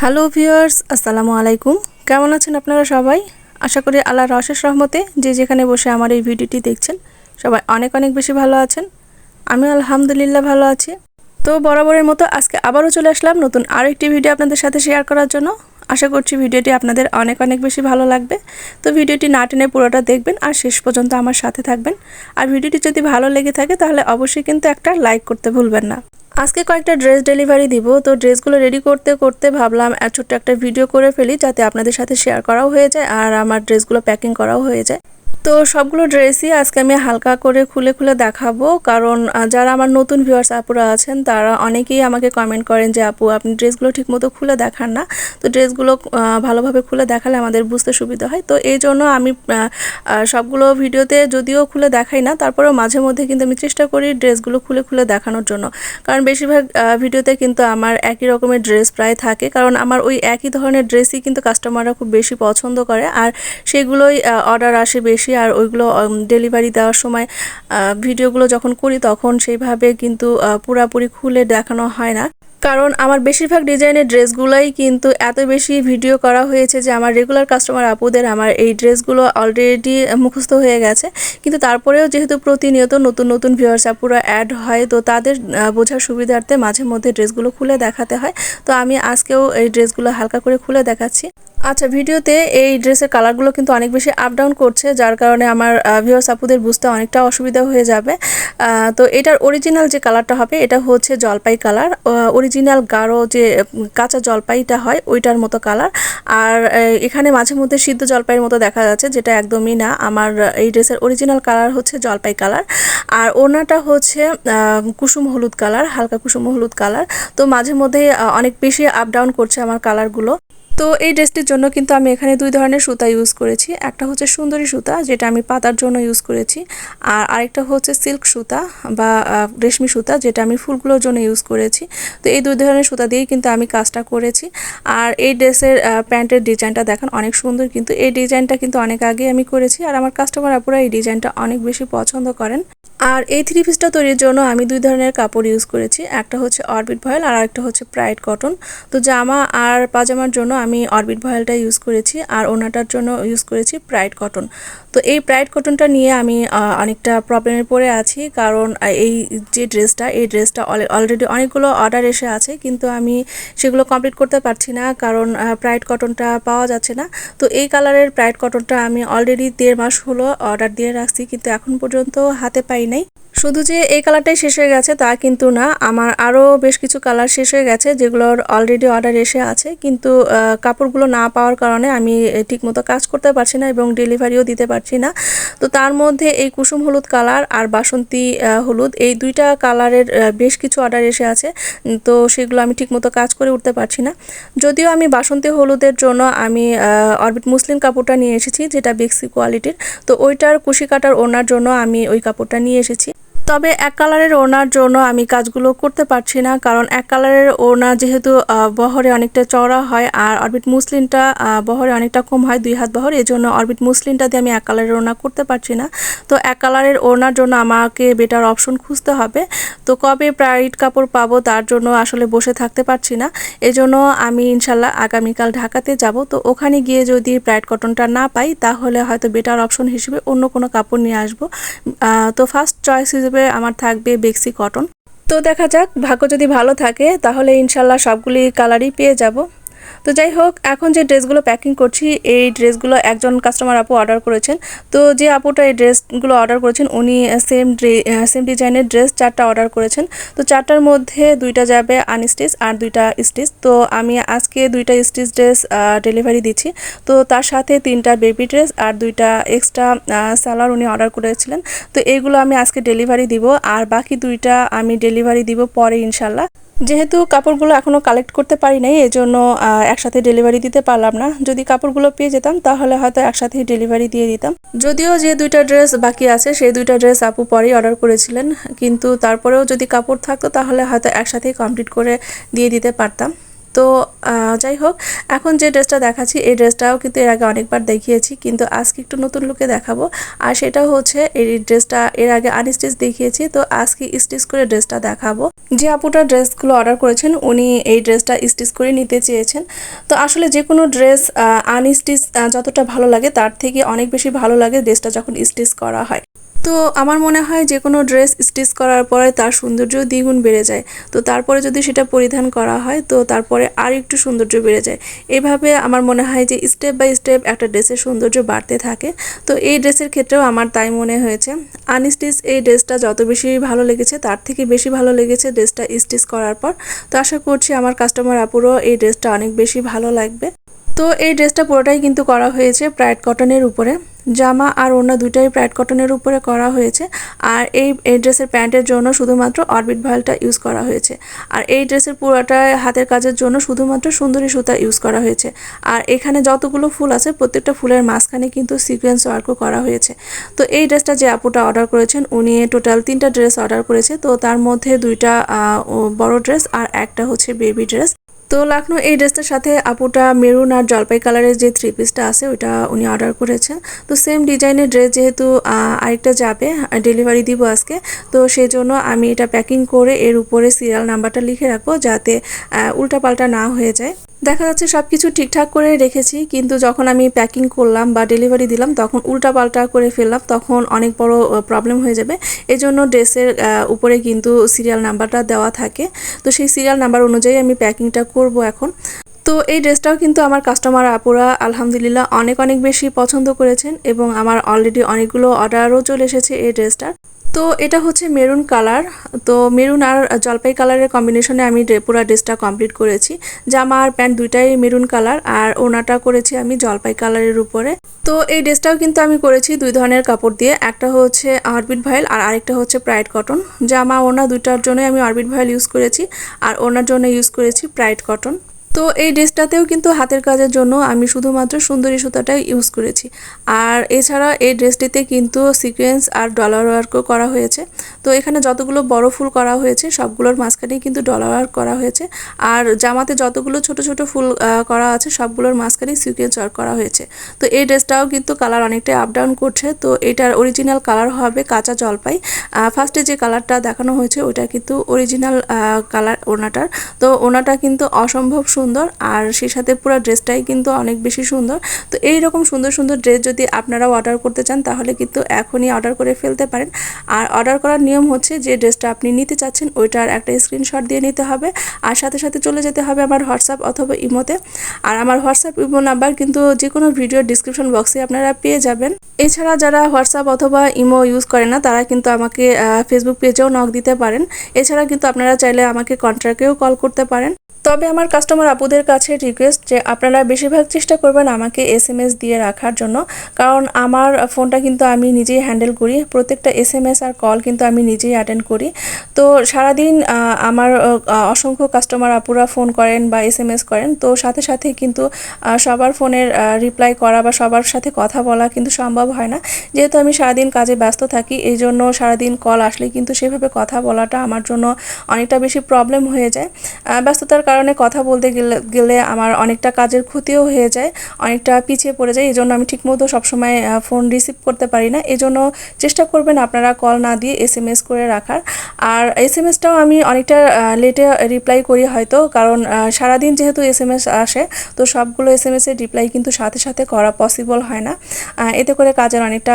Hello viewers, আসসালামু আলাইকুম। কেমন আছেন আপনারা সবাই? আশা করি আল্লাহ রশেষ রহমতে যে যেখানে বসে আমার এই ভিডিওটি দেখছেন, সবাই অনেক অনেক বেশি ভালো আছেন। আমি আলহামদুলিল্লাহ ভালো আছি। তো বরাবরের মতো আজকে আবারও চলে আসলাম নতুন আরেকটি ভিডিও আপনাদের সাথে শেয়ার করার জন্য। আশা করছি ভিডিওটি আপনাদের অনেক অনেক বেশি ভালো লাগবে। তো ভিডিওটি না টেনে পুরোটা দেখবেন আর শেষ পর্যন্ত আমার সাথে থাকবেন। আর ভিডিওটি যদি ভালো লেগে থাকে তাহলে অবশ্যই কিন্তু একটা লাইক করতে ভুলবেন না। আজকে কয়েকটা ড্রেস ডেলিভারি দিব। তো ড্রেসগুলো রেডি করতে করতে ভাবলাম ছোট্ট একটা ভিডিও করে ফেলি যাতে আপনাদের সাথে শেয়ার করাও হয়ে যায় আর আমার ড্রেসগুলো প্যাকিং করাও হয়ে যায়। তো সবগুলো ড্রেসই আজকে আমি হালকা করে খুলে খুলে দেখাবো। কারণ যারা আমার নতুন ভিউয়ার্স আপুরা আছেন, তারা অনেকেই আমাকে কমেন্ট করেন যে, আপু, আপনি ড্রেসগুলো ঠিকমতো খুলে দেখান না। তো ড্রেসগুলো ভালোভাবে খুলে দেখালে আমাদের বুঝতে সুবিধা হয়। তো এই জন্য আমি সবগুলো ভিডিওতে যদিও খুলে দেখাই না, তারপরেও মাঝে মধ্যে কিন্তু আমি চেষ্টা করি ড্রেসগুলো খুলে খুলে দেখানোর জন্য। কারণ বেশিরভাগ ভিডিওতে কিন্তু আমার একই রকমের ড্রেস প্রায় থাকে। কারণ আমার ওই একই ধরনের ড্রেসই কিন্তু কাস্টমাররা খুব বেশি পছন্দ করে। আর সেগুলোই অর্ডার আসে বেশি। আর ওইগুলো ডেলিভারি দেওয়ার সময় ভিডিওগুলো যখন করি তখন সেইভাবে কিন্তু পুরাপুরি খুলে দেখানো হয় না। কারণ আমার বেশিরভাগ ডিজাইনের ড্রেসগুলোই কিন্তু এত বেশি ভিডিও করা হয়েছে যে আমার রেগুলার কাস্টমার আপুদের আমার এই ড্রেসগুলো অলরেডি মুখস্থ হয়ে গেছে। কিন্তু তারপরেও যেহেতু প্রতিনিয়ত নতুন নতুন ভিউয়ার্স আপুরা অ্যাড হয়, তো তাদের বোঝার সুবিধার্থে মাঝে মধ্যে ড্রেসগুলো খুলে দেখাতে হয়। তো আমি আজকেও এই ড্রেসগুলো হালকা করে খুলে দেখাচ্ছি। আচ্ছা ভিডিওতে এই ড্রেসের কালারগুলো কিন্তু অনেক বেশি আপ ডাউন করছে, যার কারণে আমার ভিউয়ার্স আপুদের বুঝতে অনেকটা অসুবিধা হয়ে যাবে। তো এটার অরিজিনাল যে কালারটা হবে, এটা হচ্ছে জলপাই কালার। অরিজিনাল গাঢ় যে, কাঁচা জলপাইটা হয়, ওইটার মতো কালার। আর এখানে মাঝে মধ্যে সিদ্ধ জলপাইয়ের মতো দেখা যাচ্ছে, যেটা একদমই না। আমার এই ড্রেসের অরিজিনাল কালার হচ্ছে জলপাই কালার। আর ওনাটা হচ্ছে কুসুম হলুদ কালার, হালকা কুসুম হলুদ কালার। তো মাঝে মধ্যে অনেক বেশি আপ ডাউন করছে আমার কালারগুলো। তো এই ড্রেসটির জন্য কিন্তু আমি এখানে দুই ধরনের সুতা ইউজ করেছি। একটা হচ্ছে সুন্দরী সুতা, যেটা আমি পাতার জন্য ইউজ করেছি, আর আরেকটা হচ্ছে সিল্ক সুতা বা রেশমি সুতা, যেটা আমি ফুলগুলোর জন্য ইউজ করেছি। তো এই দুই ধরনের সুতা দিয়েই কিন্তু আমি কাজটা করেছি। আর এই ড্রেসের প্যান্টের ডিজাইনটা দেখেন অনেক সুন্দর, কিন্তু এই ডিজাইনটা কিন্তু অনেক আগে আমি করেছি, আর আমার কাস্টমার আপুরা এই ডিজাইনটা অনেক বেশি পছন্দ করেন। আর এই থ্রি পিসটা তৈরির জন্য আমি দুই ধরনের কাপড় ইউজ করেছি, একটা হচ্ছে অরবিট ভয়েল আর একটা হচ্ছে প্রাইড কটন তো জামা আর পাজামার জন্য আমি অরবিট ভয়েলটা ইউজ করেছি আর ওনাটার জন্য ইউজ করেছি প্রাইড কটন তো এই প্রাইড কটনটা নিয়ে আমি অনেকটা প্রবলেমে পড়ে আছি। কারণ এই যে ড্রেসটা এই ড্রেসটা অলরেডি অনেকগুলো অর্ডার এসে আছে, কিন্তু আমি সেগুলো কমপ্লিট করতে পারছি না। কারণ প্রাইড কটনটা পাওয়া যাচ্ছে না। তো এই কালারের প্রাইড কটনটা আমি অলরেডি দেড় মাস হলো অর্ডার দিয়ে রাখছি, কিন্তু এখন পর্যন্ত হাতে পাই নাই। শুধু যে এই কালারটাই শেষ হয়ে গেছে তা কিন্তু না। আমার আরও বেশ কিছু কালার শেষ হয়ে গেছে যেগুলোর অলরেডি অর্ডার এসে আছে। কিন্তু কাপড়গুলো না পাওয়ার কারণে আমি ঠিকমতো কাজ করতে পারছি না এবং ডেলিভারিও দিতে পারছি না। তো তার মধ্যে এই কুসুম হলুদ কালার আর বাসন্তী হলুদ এই দুইটা কালারের বেশ কিছু অর্ডার এসে আছে। তো সেগুলো আমি ঠিকমতো কাজ করে উঠতে পারছি না। যদিও আমি বাসন্তী হলুদের জন্য আমি অরবিট মুসলিম কাপড়টা নিয়ে এসেছি, যেটা বেক্সি কোয়ালিটির তো ওইটার কুশি কাটার ওনার জন্য আমি ওই কাপড়টা নিয়ে এসেছি। তবে এক কালারের ওনার জন্য আমি কাজগুলো করতে পারছি না, কারণ এক কালারের ওনা যেহেতু বহরে অনেকটা চওড়া হয় আর অরবিট মুসলিনটা বহরে অনেকটা কম হয়, দুই হাত বহর এই জন্য অরবিট মুসলিনটা দিয়ে আমি এক কালারের ওনা করতে পারছি না। তো এক কালারের ওনার জন্য আমাকে বেটার অপশন খুঁজতে হবে। তো কবে প্রাইড কাপড় পাবো তার জন্য আসলে বসে থাকতে পারছি না। এজন্য আমি ইনশাল্লাহ আগামীকাল ঢাকাতে যাব। তো ওখানে গিয়ে যদি প্রাইড কটনটা না পাই, তাহলে হয়তো বেটার অপশন হিসেবে অন্য কোনো কাপড় নিয়ে আসব। তো ফার্স্ট চয়েস হিসেবে আমার থাকবে বেক্সি কটন। তো দেখা যাক, ভাগ্য যদি ভালো থাকে, তাহলে ইনশাল্লাহ সবগুলি কালারই পেয়ে যাব। তো যাই হোক, এখন যে ড্রেসগুলো প্যাকিং করছি, এই ড্রেসগুলো একজন কাস্টমার আপু অর্ডার করেছেন। তো যে আপুটা এই ড্রেসগুলো অর্ডার করেছেন, উনি সেম ড্রে সেম ডিজাইনের ড্রেস চারটা অর্ডার করেছেন। তো চারটার মধ্যে দুইটা যাবে আনস্টিচ আর দুইটা স্টিচ তো আমি আজকে দুইটা স্টিচ ড্রেস ডেলিভারি দিচ্ছি। তো তার সাথে তিনটা বেবি ড্রেস আর দুইটা এক্সট্রা সালোয়ার উনি অর্ডার করেছিলেন। তো এইগুলো আমি আজকে ডেলিভারি দিব, আর বাকি দুইটা আমি ডেলিভারি দিব পরে ইনশাল্লাহ যেহেতু কাপড়গুলো এখনও কালেক্ট করতে পারি নাই জন্য একসাথে ডেলিভারি দিতে পারলাম না। যদি কাপড়গুলো পেয়ে যেতাম, তাহলে হয়তো একসাথে ডেলিভারি দিয়ে দিতাম। যদিও যে দুইটা ড্রেস বাকি আছে, সেই দুইটা ড্রেস আপু পরেই অর্ডার করেছিলেন। কিন্তু তারপরেও যদি কাপড় থাকতো, তাহলে হয়তো একসাথেই কমপ্লিট করে দিয়ে দিতে পারতাম। তো যাই হোক, এখন যে ড্রেসটা দেখাচ্ছি, এই ড্রেসটাও কিন্তু এর আগে অনেকবার দেখিয়েছি, কিন্তু আজকে একটু নতুন লুকে দেখাবো। আর সেটা হচ্ছে, এই ড্রেসটা এর আগে আনস্টিচ দেখিয়েছি, তো আজকে স্টিচ করে ড্রেসটা দেখাবো। যে আপুটা ড্রেসগুলো অর্ডার করেছেন, উনি এই ড্রেসটা স্টিচ করে নিতে চেয়েছেন। তো আসলে যে কোনো ড্রেস আনস্টিচ যতটা ভালো লাগে, তার থেকে অনেক বেশি ভালো লাগে ড্রেসটা যখন স্টিচ করা হয়। তো আমার মনে হয় যে কোনো ড্রেস স্টিচ করার পরে তার সৌন্দর্য দ্বিগুণ বেড়ে যায়। তো তারপরে যদি সেটা পরিধান করা হয়, তো তারপরে আর একটু সৌন্দর্য বেড়ে যায়। এভাবে আমার মনে হয় যে স্টেপ বাই স্টেপ একটা ড্রেসের সৌন্দর্য বাড়তে থাকে। তো এই ড্রেসের ক্ষেত্রেও আমার তাই মনে হয়েছে। আনস্টিচ এই ড্রেসটা যত বেশি ভালো লেগেছে, তার থেকে বেশি ভালো লেগেছে ড্রেসটা স্টিচ করার পর। তো আশা করছি আমার কাস্টমার আপুরও এই ড্রেসটা অনেক বেশি ভালো লাগবে। তো এই ড্রেসটা পুরোটাই কিন্তু করা হয়েছে প্রাইড কটনের উপরে। জামা আর অন্য দুইটাই প্রাইড কটনের উপরে করা হয়েছে। আর এই এই ড্রেসের প্যান্টের জন্য শুধুমাত্র অরবিট ভয়েলটা ইউজ করা হয়েছে। আর এই ড্রেসের পুরোটা হাতের কাজের জন্য শুধুমাত্র সুন্দরী সুতা ইউজ করা হয়েছে। আর এখানে যতগুলো ফুল আছে, প্রত্যেকটা ফুলের মাঝখানে কিন্তু সিকোয়েন্স ওয়ার্কও করা হয়েছে। তো এই ড্রেসটা যে আপুটা অর্ডার করেছেন, উনি টোটাল তিনটা ড্রেস অর্ডার করেছে। তো তার মধ্যে দুইটা বড় ড্রেস আর একটা হচ্ছে বেবি ড্রেস। তো লাখনৌ এই ড্রেসটার সাথে আপুটা মেরুন আর জলপাই কালারের যে থ্রি পিসটা আছে, ওইটা উনি অর্ডার করেছেন। তো সেম ডিজাইনের ড্রেস যেহেতু আরেকটা যাবে ডেলিভারি দিব আজকে। তো সেই জন্য আমি এটা প্যাকিং করে এর উপরে সিরিয়াল নাম্বারটা লিখে রাখব যাতে উল্টাপাল্টা না হয়ে যায়। দেখা যাচ্ছে সব কিছু ঠিকঠাক করে রেখেছি, কিন্তু যখন আমি প্যাকিং করলাম বা ডেলিভারি দিলাম, তখন উল্টাপাল্টা করে ফেললাম, তখন অনেক বড় প্রবলেম হয়ে যাবে। এই জন্য ড্রেসের উপরে কিন্তু সিরিয়াল নাম্বারটা দেওয়া থাকে। তো সেই সিরিয়াল নাম্বার অনুযায়ী আমি প্যাকিংটা করব এখন। তো এই ড্রেসটাও কিন্তু আমার কাস্টমার আপুরা আলহামদুলিল্লাহ অনেক অনেক বেশি পছন্দ করেছেন এবং আমার অলরেডি অনেকগুলো অর্ডারও চলে এসেছে এই ড্রেসটার। তো এটা হচ্ছে মেরুন কালার। তো মেরুন আর জলপাই কালারের কম্বিনেশনে আমি পুরো ড্রেসটা কমপ্লিট করেছি। জামা আর প্যান্ট দুইটাই মেরুন কালার আর ওনাটা করেছি আমি জলপাই কালারের উপরে। তো এই ড্রেসটাও কিন্তু আমি করেছি দুই ধরনের কাপড় দিয়ে। একটা হচ্ছে অরবিট ভাইল আর আরেকটা হচ্ছে প্রাইড কটন। জামা ওনা দুইটার জন্যই আমি অরবিট ভাইল ইউজ করেছি আর ওনার জন্য ইউজ করেছি প্রাইড কটন। তো এই ড্রেসটাতেও কিন্তু হাতের কাজের জন্য আমি শুধুমাত্র সুন্দরী সুতাটাই ইউজ করেছি। আর এছাড়া এই ড্রেসটিতে কিন্তু সিকোয়েন্স আর ডলার ওয়ার্কও করা হয়েছে। তো এখানে যতগুলো বড় ফুল করা হয়েছে, সবগুলোর মাঝখানেই কিন্তু ডলার ওয়ার্ক করা হয়েছে। আর জামাতে যতগুলো ছোট ছোট ফুল করা আছে, সবগুলোর মাঝখানেই সিকোয়েন্স ওয়ার্ক করা হয়েছে। তো এই ড্রেসটাও কিন্তু কালার অনেকটাই আপ ডাউন করছে। তো এটার অরিজিনাল কালার হবে কাঁচা জলপাই। ফার্স্টে যে কালারটা দেখানো হয়েছে, ওটা কিন্তু অরিজিনাল কালার ওনাটার। তো ওনাটা কিন্তু অসম্ভব সুন্দর আর সেই সাথে পুরো ড্রেসটাই কিন্তু অনেক বেশি সুন্দর। তো এই রকম সুন্দর সুন্দর ড্রেস যদি আপনারাও অর্ডার করতে চান, তাহলে কিন্তু এখনই অর্ডার করে ফেলতে পারেন। আর অর্ডার করার নিয়ম হচ্ছে যে ড্রেসটা আপনি নিতে চাচ্ছেন, ওইটার একটা স্ক্রিনশট দিয়ে নিতে হবে। আর সাথে সাথে চলে যেতে হবে আমার হোয়াটসঅ্যাপ অথবা ইমোতে। আর আমার হোয়াটসঅ্যাপ, ইমো নাম্বার কিন্তু যে কোনো ভিডিও ডিসক্রিপশন বক্সে আপনারা পেয়ে যাবেন। এছাড়া যারা হোয়াটসঅ্যাপ অথবা ইমো ইউজ করে না, তারা কিন্তু আমাকে ফেসবুক পেজেও নক দিতে পারেন। এছাড়া কিন্তু আপনারা চাইলে আমাকে কন্ট্রাক্টেও কল করতে পারেন। তবে আমার কাস্টমার আপুদের কাছে রিকোয়েস্ট যে, আপনারা বেশিরভাগ চেষ্টা করবেন আমাকে এস এম এস দিয়ে রাখার জন্য। কারণ আমার ফোনটা কিন্তু আমি নিজেই হ্যান্ডেল করি। প্রত্যেকটা এস এম এস আর কল কিন্তু আমি নিজেই অ্যাটেন্ড করি। তো সারাদিন আমার অসংখ্য কাস্টমার আপুরা ফোন করেন বা এস এম এস করেন। তো সাথে সাথে কিন্তু সবার ফোনের রিপ্লাই করা বা সবার সাথে কথা বলা কিন্তু সম্ভব হয় না। যেহেতু আমি সারাদিন কাজে ব্যস্ত থাকি, এই জন্য সারাদিন কল আসলে কিন্তু সেভাবে কথা বলাটা আমার জন্য অনেকটা বেশি প্রবলেম হয়ে যায়। ব্যস্ততার কারণে কথা বলতে গেলে গেলে আমার অনেকটা কাজের ক্ষতিও হয়ে যায়, অনেকটা পিছিয়ে পড়ে যায় এই জন্য আমি ঠিকমতো সবসময় ফোন রিসিভ করতে পারি না। এই জন্য চেষ্টা করবেন আপনারা কল না দিয়ে এস এম এস করে রাখার। আর এস এম এসটাও আমি অনেকটা লেটে রিপ্লাই করি হয়তো, কারণ সারাদিন যেহেতু এস এম এস আসে, তো সবগুলো এস এম এসের রিপ্লাই কিন্তু সাথে সাথে করা পসিবল হয় না। এতে করে কাজের অনেকটা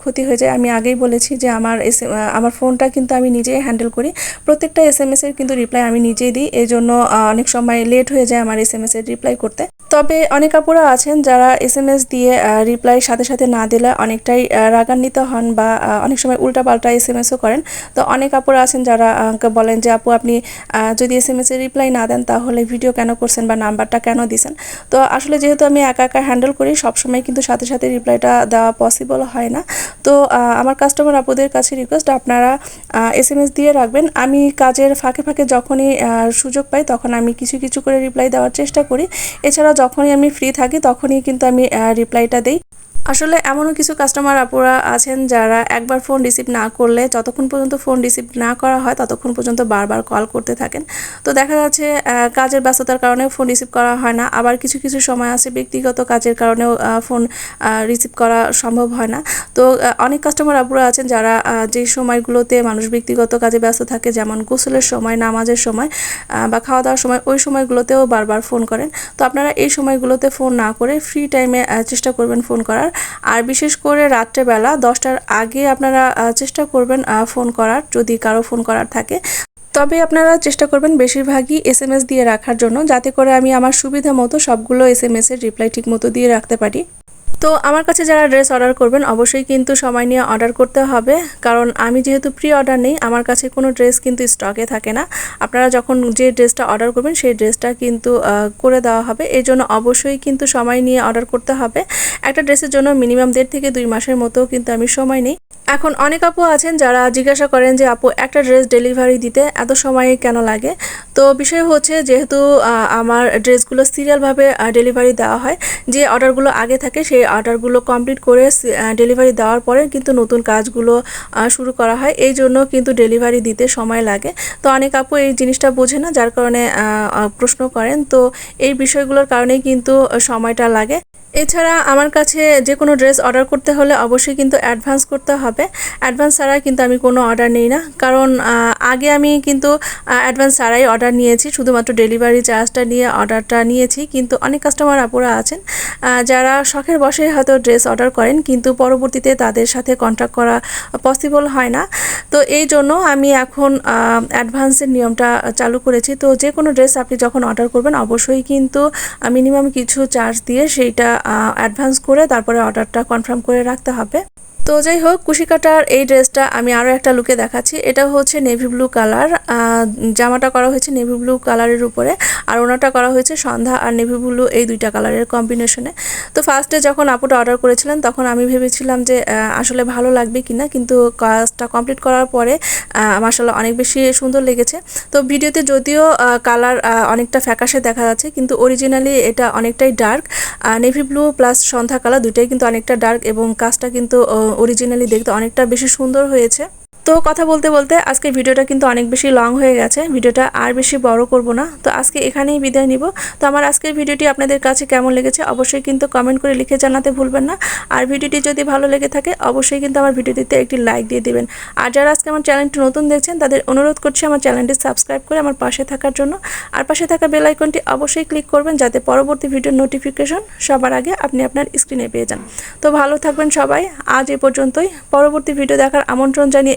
ক্ষতি হয়ে যায়। আমি আগেই বলেছি যে আমার এস আমার ফোনটা কিন্তু আমি নিজেই হ্যান্ডেল করি। প্রত্যেকটা এস এম এসের কিন্তু রিপ্লাই আমি নিজেই দিই এই জন্য অনেক সময় লেট হয়ে যায় আমার এস এম এস এর রিপ্লাই করতে। তবে অনেক আপুরা আছেন যারা এস এম এস দিয়ে রিপ্লাই সাথে সাথে না দিলে অনেকটাই রাগান্বিত হন বা অনেক সময় উল্টাপাল্টা এস এম এসও করেন। তো অনেক আপুরা আছেন যারা বলেন যে, আপু, আপনি যদি এস এম এস এর রিপ্লাই না দেন তাহলে ভিডিও কেন করছেন বা নাম্বারটা কেন দিছেন? তো আসলে যেহেতু আমি একা একা হ্যান্ডেল করি, সবসময় কিন্তু সাথে সাথে রিপ্লাইটা দেওয়া পসিবল হয় না। তো আমার কাস্টমার আপুদের কাছে রিকোয়েস্ট আপনারা এস এম এস দিয়ে রাখবেন। আমি কাজের ফাঁকে ফাঁকে যখনই সুযোগ পাই তখন আমি কিছু কিছু করে রিপ্লাই দেওয়ার চেষ্টা করি। এছাড়া যখনই আমি ফ্রি থাকি, তখনই কিন্তু আমি রিপ্লাইটা দিই। আসলে এমনও কিছু কাস্টমার আপুরা আছেন যারা একবার ফোন রিসিভ না করলে যতক্ষণ পর্যন্ত ফোন রিসিভ না করা হয় ততক্ষণ পর্যন্ত বারবার কল করতে থাকেন। তো দেখা যাচ্ছে কাজের ব্যস্ততার কারণে ফোন রিসিভ করা হয় না। আবার কিছু কিছু সময় আছে ব্যক্তিগত কাজের কারণেও ফোন রিসিভ করা সম্ভব হয় না। তো অনেক কাস্টমার আপুরা আছেন যারা যে সময়গুলোতে মানুষ ব্যক্তিগত কাজে ব্যস্ত থাকে, যেমন গোসলের সময়, নামাজের সময় বা খাওয়া দাওয়ার সময়, ওই সময়গুলোতেও বারবার ফোন করেন। তো আপনারা এই সময়গুলোতে ফোন না করে ফ্রি টাইমে চেষ্টা করবেন ফোন করার। আর বিশেষ করে রাত্রেবেলা দশটার আগে আপনারা চেষ্টা করবেন ফোন করার, যদি কারও ফোন করার থাকে। তবে আপনারা চেষ্টা করবেন বেশিরভাগই এস এম এস দিয়ে রাখার জন্য, যাতে করে আমি আমার সুবিধা মতো সবগুলো এস এম এসের রিপ্লাই ঠিক মতো দিয়ে রাখতে পারি। তো আমার কাছে যারা ড্রেস অর্ডার করবেন, অবশ্যই কিন্তু সময় নিয়ে অর্ডার করতে হবে। কারণ আমি যেহেতু প্রি অর্ডার নেই, আমার কাছে কোনো ড্রেস কিন্তু স্টকে থাকে না। আপনারা যখন যে ড্রেসটা অর্ডার করবেন, সেই ড্রেসটা কিন্তু করে দেওয়া হবে। এই জন্য অবশ্যই কিন্তু সময় নিয়ে অর্ডার করতে হবে। একটা ড্রেসের জন্য মিনিমাম দেড় থেকে দুই মাসের মতো কিন্তু আমি সময় নেই। এখন অনেক আপু আছেন যারা জিজ্ঞাসা করেন যে, আপু, একটা ড্রেস ডেলিভারি দিতে এত সময় কেন লাগে? তো বিষয় হচ্ছে যেহেতু আমার ড্রেসগুলো সিরিয়ালভাবে ডেলিভারি দেওয়া হয়, যে অর্ডারগুলো আগে থাকে সেই অর্ডারগুলো কমপ্লিট করে ডেলিভারি দেওয়ার পরে কিন্তু নতুন কাজগুলো শুরু করা হয়, এই জন্য কিন্তু ডেলিভারি দিতে সময় লাগে। তো অনেক আপু এই জিনিসটা বোঝে না, যার কারণে প্রশ্ন করেন। তো এই বিষয়গুলোর কারণেই কিন্তু সময়টা লাগে। এছাড়া আমার কাছে যে কোনো ড্রেস অর্ডার করতে হলে অবশ্যই কিন্তু অ্যাডভান্স করতে হবে। অ্যাডভান্স ছাড়া কিন্তু আমি কোনো অর্ডার নিই না। কারণ আগে আমি কিন্তু অ্যাডভান্স ছাড়াই অর্ডার নিয়েছি। শুধুমাত্র ডেলিভারি চার্জটা নিয়ে অর্ডারটা নিয়েছি। কিন্তু অনেক কাস্টমার আপুরা আছেন যারা শখের বসে হয়তো ড্রেস অর্ডার করেন, কিন্তু পরবর্তীতে তাদের সাথে কন্ট্যাক্ট করা পসিবল হয় না। তো এই জন্য আমি এখন অ্যাডভান্সের নিয়মটা চালু করেছি। তো যে কোনো ড্রেস আপনি যখন অর্ডার করবেন, অবশ্যই কিন্তু মিনিমাম কিছু চার্জ দিয়ে সেইটা অ্যাডভান্স করে তারপরে অর্ডারটা কনফার্ম করে রাখতে হবে। তো যাই হোক কুশিকাটার এই ড্রেসটা আমি আরও একটা লুকে দেখাচ্ছি। এটা হচ্ছে নেভি ব্লু কালার জামাটা করা হয়েছে নেভি ব্লু কালারের উপরে, আর ওনাটা করা হয়েছে সন্ধ্যা আর নেভি ব্লু এই দুইটা কালারের কম্বিনেশনে তো ফার্স্টে যখন আপুটা অর্ডার করেছিলেন, তখন আমি ভেবেছিলাম যে আসলে ভালো লাগবে কি না কিন্তু কাজটা কমপ্লিট করার পরে মাসাল্লাহ অনেক বেশি সুন্দর লেগেছে। তো ভিডিওতে যদিও কালার অনেকটা ফ্যাকাশে দেখা যাচ্ছে, কিন্তু অরিজিনালি এটা অনেকটাই ডার্ক নেভি ব্লু প্লাস সন্ধ্যা কালার দুইটাই কিন্তু অনেকটা ডার্ক এবং কাজটা কিন্তু অরিজিনালি দেখতে অনেকটা বেশি সুন্দর হয়েছে। তো কথা বলতে বলতে আজকে ভিডিওটা কিন্তু অনেক বেশি লং হয়ে গেছে। ভিডিওটা আর বেশি বড় করব না। তো আজকে এখানেই বিদায় নিব। তো আমার আজকের ভিডিওটি আপনাদের কাছে কেমন লেগেছে অবশ্যই কিন্তু কমেন্ট করে লিখে জানাতে ভুলবেন না। আর ভিডিওটি যদি ভালো লেগে থাকে অবশ্যই কিন্তু আমার ভিডিওটিতে একটি লাইক দিয়ে দিবেন। আর যারা আজকে আমার চ্যানেলটি নতুন দেখছেন, তাদের অনুরোধ করছি আমার চ্যানেলটি সাবস্ক্রাইব করে আমার পাশে থাকার জন্য। আর পাশে থাকা বেল আইকনটি অবশ্যই ক্লিক করবেন যাতে পরবর্তী ভিডিওর নোটিফিকেশন সবার আগে আপনি আপনার স্ক্রিনে পেয়ে যান। তো ভালো থাকবেন সবাই। আজ এ পর্যন্তই। পরবর্তী ভিডিও দেখার আমন্ত্রণ জানিয়ে